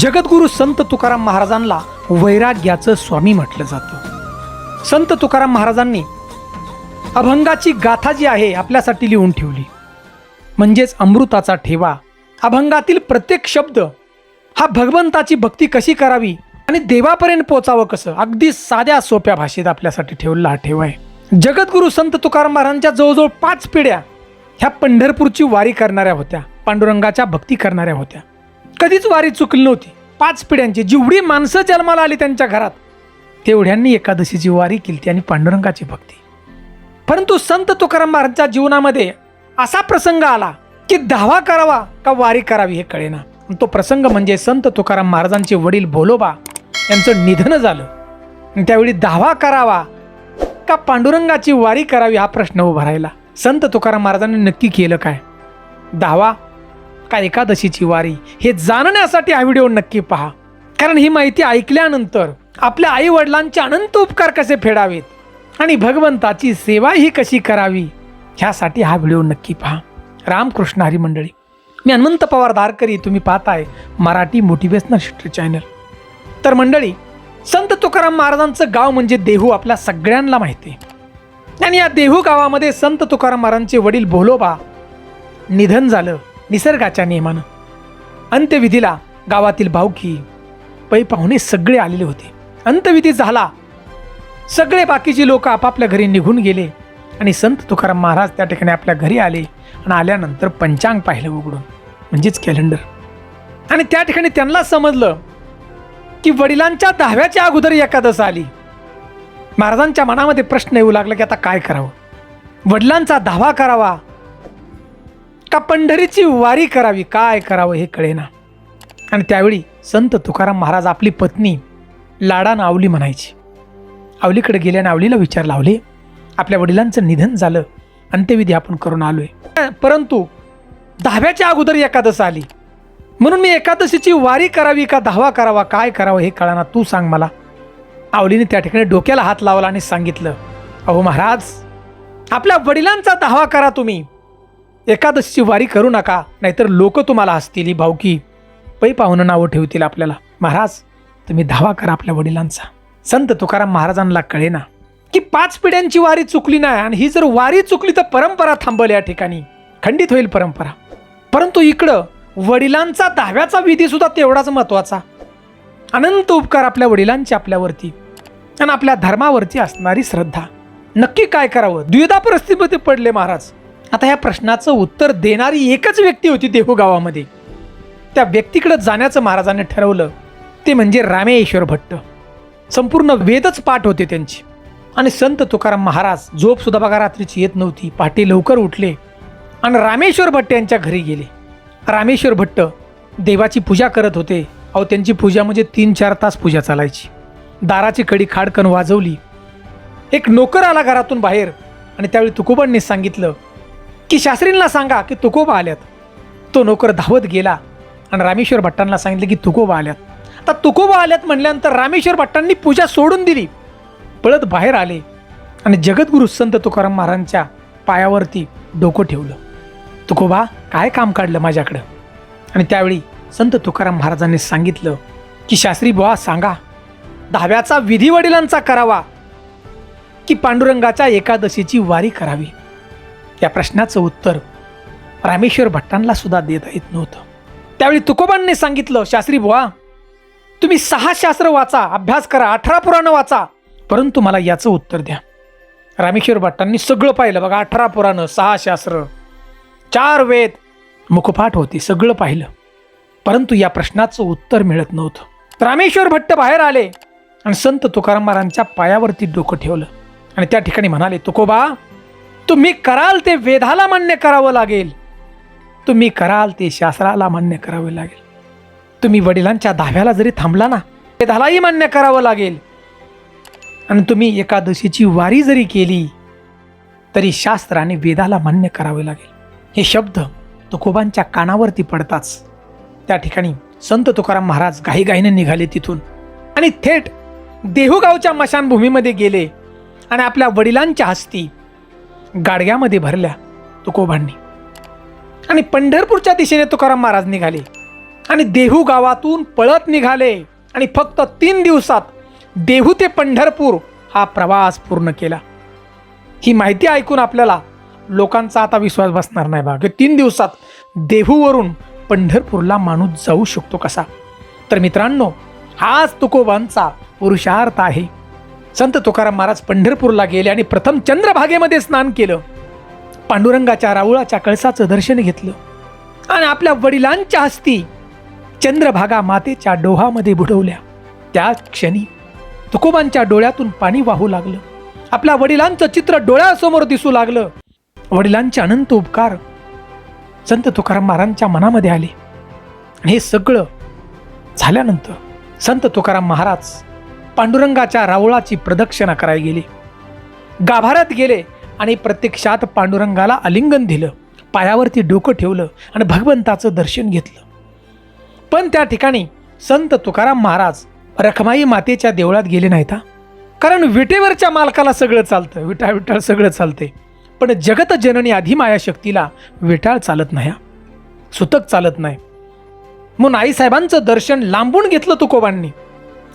जगद्गुरु संत तुकाराम महाराजांना वैराग्याचं स्वामी म्हटलं जातं. संत तुकाराम महाराजांनी अभंगाची गाथा जी आहे आपल्यासाठी लिहून ठेवली. म्हणजेच अमृताचा ठेवा. अभंगातील प्रत्येक शब्द हा भगवंताची भक्ती कशी करावी आणि देवापर्यंत पोचावं कसं? अगदी साध्या सोप्या भाषेत आपल्यासाठी ठेवलेला हा ठेवा आहे. जगद्गुरु संत तुकाराम महाराजांच्या जवळजवळ पाच पिढ्या ह्या पंढरपूरची वारी करणाऱ्या होत्या पांडुरंगाच्या भक्ती करणाऱ्या होत्या. कधीच वारी चुकली नव्हती. पाच पिढ्यांची जेवढी माणसं जन्माला आली त्यांच्या घरात तेवढ्यांनी एकादशीची वारी केली आणि पांडुरंगाची भक्ती. परंतु संत तुकाराम महाराजांच्या जीवनामध्ये असा प्रसंग आला की धावा करावा का वारी करावी हे कळेना. तो प्रसंग म्हणजे संत तुकाराम महाराजांचे वडील भोलोबा यांचं निधन झालं. आणि त्यावेळी धावा करावा का पांडुरंगाची वारी करावी हा प्रश्न उभा राहिला. संत तुकाराम महाराजांनी नक्की केलं काय? धावा का एकादशीची वारी. हे जाणण्यासाठी हा व्हिडिओ नक्की पहा. कारण ही माहिती ऐकल्यानंतर आपल्या आई वडिलांचे अनंत उपकार कसे फेडावेत आणि भगवंताची सेवा ही कशी करावी ह्यासाठी हा व्हिडिओ नक्की पहा. रामकृष्ण हरी मंडळी मी हनुमंत पवार धारकरी तुम्ही पाहताय मराठी मोटिवेशनल हिस्ट्री चॅनल. तर मंडळी संत तुकाराम महाराजांचं गाव म्हणजे देहू आपल्या सगळ्यांना माहिती आहे. आणि या देहू गावामध्ये संत तुकाराम महाराजांचे वडील भोलोबा निधन झालं. निसर्गाच्या नियमानं. अंत्यविधीला गावातील भावकी पै पाहुणे सगळे आलेले होते. अंत्यविधी झाला. सगळे बाकीचे लोक आपापल्या घरी निघून गेले आणि संत तुकाराम महाराज त्या ठिकाणी आपल्या घरी आले आणि आल्यानंतर पंचांग पाहिलं उघडून म्हणजेच कॅलेंडर आणि त्या ठिकाणी त्यांना समजलं की वडिलांच्या दहाव्याच्या अगोदर एकादश आली. महाराजांच्या मनामध्ये प्रश्न येऊ लागला की आता काय करावं? वडिलांचा धावा करावा. का पंढरीची वारी करावी. काय करावं हे कळेना. आणि त्यावेळी संत तुकाराम महाराज आपली पत्नी लाडान आवली म्हणायची. आवलीकडे गेल्याने आवलीला विचार लावले. आपल्या वडिलांचं निधन झालं. अंत्यविधी आपण करून आलोय. परंतु दहाव्याच्या अगोदर एकादश आली. म्हणून मी एकादशीची वारी करावी का धावा करावा काय करावं हे कळाना. तू सांग मला. आवलीने त्या ठिकाणी डोक्याला हात लावला आणि सांगितलं अहो महाराज आपल्या वडिलांचा धावा करा तुम्ही. एकादशीची वारी करू नका नाहीतर लोक तुम्हाला हसतील ही भावकी. पै पाहुणं नावं ठेवतील आपल्याला. महाराज तुम्ही धावा करा आपल्या वडिलांचा. संत तुकाराम महाराजांना कळेना की पाच पिढ्यांची वारी चुकली नाही आणि ही जर वारी चुकली तर परंपरा थांबल या ठिकाणी. खंडित होईल परंपरा. परंतु इकडं वडिलांचा दहाव्याचा विधी सुद्धा तेवढाच महत्त्वाचा अनंत उपकार आपल्या वडिलांची आपल्यावरती आणि आपल्या धर्मावरती असणारी श्रद्धा. नक्की काय करावं? द्विधा परिस्थितीमध्ये पडले महाराज. आता ह्या प्रश्नाचं उत्तर देणारी एकच व्यक्ती होती देहू गावामध्ये. त्या व्यक्तीकडे जाण्याचं महाराजांनी ठरवलं ते म्हणजे रामेश्वर भट्ट. संपूर्ण वेदच पाठ होते त्यांची. आणि संत तुकाराम महाराज झोप सुद्धा बघा रात्रीची येत नव्हती पहाटे लवकर उठले आणि रामेश्वर भट्ट यांच्या घरी गेले. रामेश्वर भट्ट देवाची पूजा करत होते. अहो त्यांची पूजा म्हणजे तीन चार तास पूजा चालायची. दाराची कडी खाडकन वाजवली. एक नोकर आला घरातून बाहेर आणि त्यावेळी तुकोबांनी सांगितलं की शास्त्रींना सांगा की तुकोबा आल्यात. तो नोकर धावत गेला आणि रामेश्वर भट्टांना सांगितलं की तुकोबा आल्यात. आता तुकोबा आल्यात म्हणल्यानंतर रामेश्वर भट्टांनी पूजा सोडून दिली. पळत बाहेर आले आणि जगद्गुरु संत तुकाराम महाराजांच्या पायावरती डोकं ठेवलं. तुकोबा काय काम काढलं माझ्याकडं? आणि त्यावेळी संत तुकाराम महाराजांनी सांगितलं की शास्त्री बुवा सांगा. दहाव्याचा विधी वडिलांचा करावा की पांडुरंगाच्या एकादशीची वारी करावी. या प्रश्नाचं उत्तर रामेश्वर भट्टांना सुद्धा देता येत नव्हतं. त्यावेळी तुकोबांनी सांगितलं शास्त्री बुवा तुम्ही सहा शास्त्र वाचा अभ्यास करा अठरा पुराणं वाचा परंतु मला याचं उत्तर द्या. रामेश्वर भट्टांनी सगळं पाहिलं. बघा अठरा पुराणं सहा शास्त्र चार वेद मुखपाठ होती सगळं पाहिलं. परंतु या प्रश्नाचं उत्तर मिळत नव्हतं. रामेश्वर भट्ट बाहेर आले आणि संत तुकाराम महाराजांच्या पायावरती डोकं ठेवलं. आणि त्या ठिकाणी म्हणाले तुकोबा तुम्ही कराल ते वेधाला मान्य करावं लागेल. तुम्ही कराल ते शास्त्राला मान्य करावे लागेल. तुम्ही वडिलांच्या दहाव्याला जरी थांबला ना वेधालाही मान्य करावं लागेल. आणि तुम्ही एकादशीची वारी जरी केली तरी शास्त्र आणि वेदाला मान्य करावे लागेल. हे शब्द तुकोबांच्या कानावरती पडताच. त्या ठिकाणी संत तुकाराम महाराज घाईघाईने निघाले तिथून. आणि थेट देहूगावच्या मशानभूमीमध्ये गेले. आणि आपल्या वडिलांच्या हस्ती गाडग्यामध्ये भरल्या तुकोबांनी. आणि पंढरपूरच्या दिशेने तुकाराम महाराज निघाले. आणि देहू गावातून पळत निघाले. आणि फक्त तीन दिवसात देहू ते पंढरपूर हा प्रवास पूर्ण केला. ही माहिती ऐकून आपल्याला लोकांचा आता विश्वास बसणार नाही बा. की तीन दिवसात देहूवरून पंढरपूरला माणूस जाऊ शकतो कसा? तर मित्रांनो हाच तुकोबांचा पुरुषार्थ आहे. संत तुकाराम महाराज पंढरपूरला गेले आणि प्रथम चंद्रभागेमध्ये स्नान केलं. पांडुरंगाच्या राऊळाच्या कळसाचं दर्शन घेतलं. आणि आपल्या वडिलांच्या हस्ती चंद्रभागा मातेच्या डोहामध्ये बुडवल्या. त्या क्षणी तुकोबांच्या डोळ्यातून पाणी वाहू लागलं. आपल्या वडिलांचं चित्र डोळ्यासमोर दिसू लागलं. वडिलांचे अनंत उपकार संत तुकाराम महाराजांच्या मनामध्ये आले. आणि हे सगळं झाल्यानंतर संत तुकाराम महाराज पांडुरंगाच्या रावळाची प्रदक्षिणा करायला गेले. गाभाऱ्यात गेले आणि प्रत्यक्षात पांडुरंगाला आलिंगन दिलं. पायावरती डोकं ठेवलं आणि भगवंताचं दर्शन घेतलं. पण त्या ठिकाणी संत तुकाराम महाराज रखमाई मातेच्या देवळात गेले नाहीत कारण विटेवरच्या मालकाला सगळं चालतं विटाळ विटाळ सगळं चालते पण जगत जननी अधिमाया शक्तीला विटाळ चालत नाही हा. सुतक चालत नाही. म्हणून आईसाहेबांचं दर्शन लांबून घेतलं तुकोबांनी.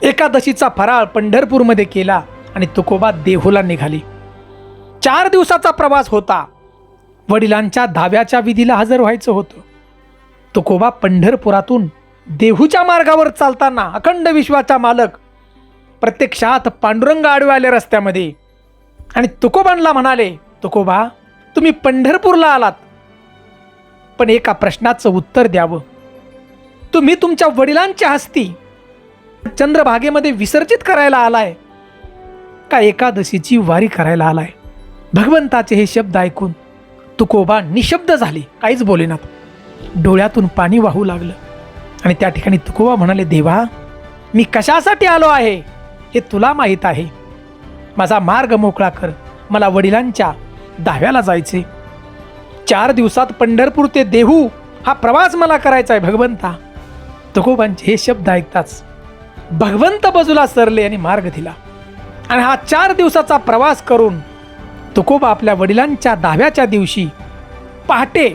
एकादशीचा फराळ पंढरपूरमध्ये केला आणि तुकोबा देहूला निघाली. चार दिवसाचा प्रवास होता. वडिलांच्या धाव्याच्या विधीला हजर व्हायचं होतं. तुकोबा पंढरपुरातून देहूच्या मार्गावर चालताना अखंड विश्वाचा मालक प्रत्यक्षात पांडुरंग आडवे आले रस्त्यामध्ये. आणि तुकोबांना म्हणाले तुकोबा तुम्ही पंढरपूरला आलात. पण एका प्रश्नाचं उत्तर द्यावं. तुम्ही तुमच्या वडिलांच्या हस्ती चंद्रभागेमध्ये विसर्जित करायला आलाय. का एकादशीची वारी करायला आलाय? भगवंताचे हे शब्द ऐकून तुकोबा निशब्द झाले. काहीच बोलेनात. डोळ्यातून पाणी वाहू लागलं. आणि त्या ठिकाणी तुकोबा म्हणाले देवा मी कशासाठी आलो आहे? हे तुला माहीत आहे. माझा मार्ग मोकळा कर. मला वडिलांच्या दहाव्याला जायचे चार दिवसात पंढरपूर ते देहू हा प्रवास मला करायचा आहे भगवंता. तुकोबांचे हे शब्द ऐकताच भगवंत बाजूला सरले आणि मार्ग दिला. आणि हा चार दिवसाचा प्रवास करून तुकोबा आपल्या वडिलांच्या दहाव्याच्या दिवशी पहाटे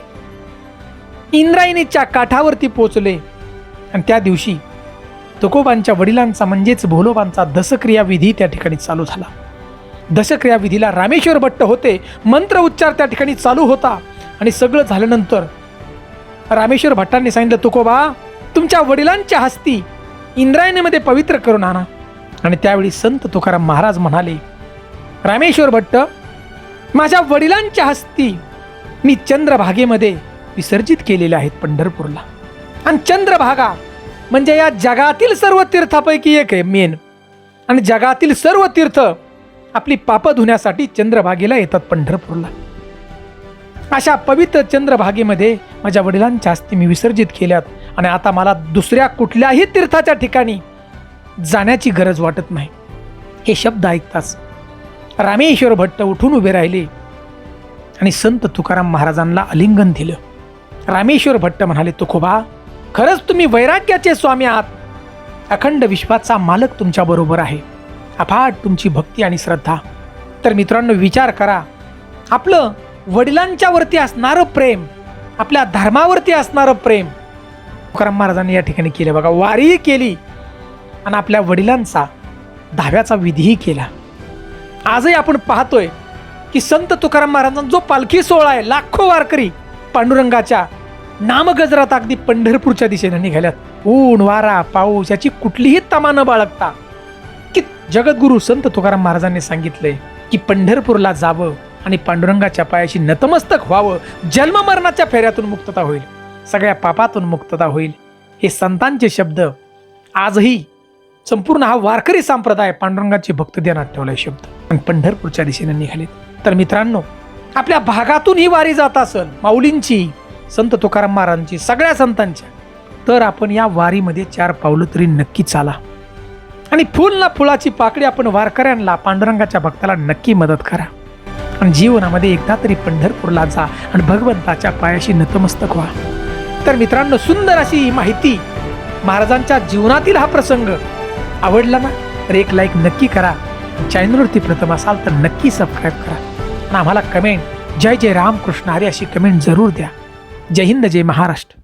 इंद्रायणीच्या काठावरती पोचले आणि त्या दिवशी तुकोबांच्या वडिलांचा म्हणजेच भोलोबांचा दशक्रियाविधी त्या ठिकाणी चालू झाला. दशक्रियाविधीला रामेश्वर भट्ट होते मंत्र उच्चार त्या ठिकाणी चालू होता. आणि सगळं झाल्यानंतर रामेश्वर भट्टांनी सांगितलं तुकोबा तुमच्या वडिलांच्या हस्ती इंद्रायणीमध्ये पवित्र करून आणा. आणि त्यावेळी संत तुकाराम महाराज म्हणाले रामेश्वर भट्ट माझ्या वडिलांच्या हस्ती मी चंद्रभागेमध्ये विसर्जित केलेले आहेत पंढरपूरला. आणि चंद्रभागा म्हणजे या जगातील सर्व तीर्थापैकी एक आहे मेन. आणि जगातील सर्व तीर्थ आपली पापं धुण्यासाठी चंद्रभागेला येतात पंढरपूरला. अशा पवित्र चंद्रभागेमध्ये माझ्या वडिलांच्या हस्ती मी विसर्जित केल्यात. आणि आता मला दुसऱ्या कुठल्याही तीर्थाच्या ठिकाणी जाण्याची गरज वाटत नाही. हे शब्द ऐकताच रामेश्वर भट्ट उठून उभे राहिले आणि संत तुकाराम महाराजांना आलिंगन दिलं. रामेश्वर भट्ट म्हणाले तुकोबा खरंच तुम्ही वैराग्याचे स्वामी आहात. अखंड विश्वाचा मालक तुमच्याबरोबर आहे. अफाट तुमची भक्ती आणि श्रद्धा. तर मित्रांनो विचार करा. आपलं वडिलांच्यावरती असणारं प्रेम आपल्या धर्मावरती असणारं प्रेम तुकाराम महाराजांनी या ठिकाणी केलं. बघा वारीही केली आणि आपल्या वडिलांचा दहाव्याचा विधीही केला. आजही आपण पाहतोय की संत तुकाराम महाराजांचा जो पालखी सोहळा आहे लाखो वारकरी पांडुरंगाच्या नामगजरात अगदी पंढरपूरच्या दिशेने निघाल्यात. ऊन वारा पाऊस याची कुठलीही तमा न बाळगता की जगद्गुरू संत तुकाराम महाराजांनी सांगितलंय की पंढरपूरला जावं आणि पांडुरंगाच्या पायाशी नतमस्तक व्हावं. जन्म मरणाच्या फेऱ्यातून मुक्तता होईल. सगळ्या पापातून मुक्तता होईल. हे संतांचे शब्द आजही संपूर्ण हा वारकरी संप्रदाय पांडुरंगाची भक्त ध्यानात ठेवलाय शब्द. आणि पंढरपूरच्या दिशेने निघालेत. तर मित्रांनो आपल्या भागातून ही वारी जात असेल माऊलींची संत तुकाराम महाराजांची सगळ्या संतांच्या तर आपण या वारीमध्ये चार पावलं तरी नक्की चाला. आणि फुल ना फुलाची पाकडी आपण वारकऱ्यांना पांडुरंगाच्या भक्ताला नक्की मदत करा. आणि जीवनामध्ये एकदा तरी पंढरपूरला जा आणि भगवंताच्या पायाशी नतमस्तक व्हा. तर मित्रांनो सुंदर अशी ही माहिती महाराजांच्या जीवनातील हा प्रसंग आवडला ना तर एक लाईक नक्की करा. चॅनलवरती प्रथम असाल तर नक्की सबस्क्राईब करा. आणि आम्हाला कमेंट जय जय रामकृष्ण हरे अशी कमेंट जरूर द्या. जय हिंद जय महाराष्ट्र.